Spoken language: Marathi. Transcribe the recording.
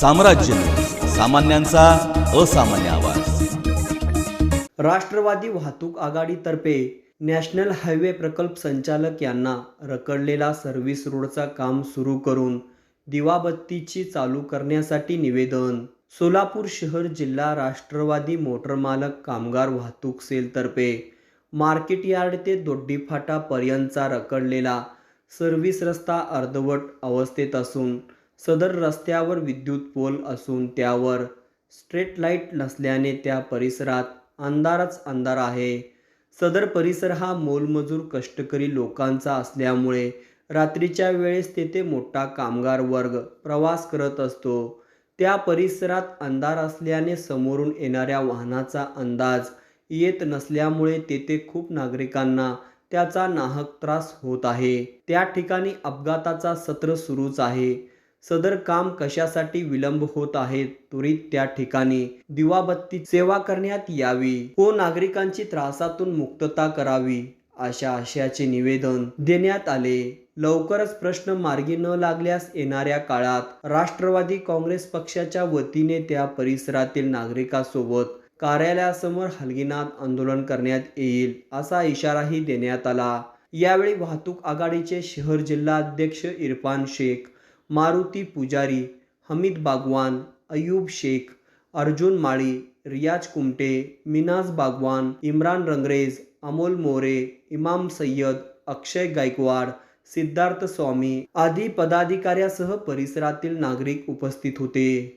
साम्राज्य. सामान्यांचा असामान्य आवाज. राष्ट्रवादी वाहतूक आघाडीतर्फे नॅशनल हायवे प्रकल्प संचालक यांना रखडलेला सर्व्हिस रोडचा काम सुरू करून दिवाबत्तीची चालू करण्यासाठी निवेदन. सोलापूर शहर जिल्हा राष्ट्रवादी मोटर मालक कामगार वाहतूक सेलतर्फे मार्केट यार्ड ते दोड्डी फाटापर्यंतचा रखडलेला सर्व्हिस रस्ता अर्धवट अवस्थेत असून सदर रस्त्यावर विद्युत पोल असून त्यावर स्ट्रीट लाइट नसल्याने त्या परिसरात अंधारच अंधार आहे. सदर परिसर हा मोलमजूर कष्टकरी लोकांचा असल्यामुळे रात्रीच्या वेळेस तेथे मोठा कामगार वर्ग प्रवास करत असतो. त्या परिसरात अंधार असल्याने समोरून येणाऱ्या वाहनाचा अंदाज येत नसल्यामुळे तेथे खूप नागरिकांना त्याचा नाहक त्रास होत आहे. त्या ठिकाणी अपघाताचा सत्र सुरूच आहे. सदर काम कशासाठी विलंब होत आहे त्वरित त्या ठिकाणी दिवाबत्ती सेवा करण्यात यावी. व नागरिकांची त्रासातून मुक्तता करावी अशा आशयाचे निवेदन देण्यात आले. लवकरच प्रश्न मार्गी न लागल्यास येणाऱ्या काळात राष्ट्रवादी काँग्रेस पक्षाच्या वतीने त्या परिसरातील नागरिकांसोबत कार्यालयासमोर हलगिनात आंदोलन करण्यात येईल असा इशाराही देण्यात आला. यावेळी वाहतूक आघाडीचे शहर जिल्हा अध्यक्ष इरफान शेख मारुती पुजारी हमीद बागवान अयूब शेख अर्जुन माळी रियाज कुमटे मिनाज बागवान इम्रान रंगरेज अमोल मोरे इमाम सय्यद अक्षय गायकवाड सिद्धार्थ स्वामी आदी पदाधिकाऱ्यासह परिसरातील नागरिक उपस्थित होते.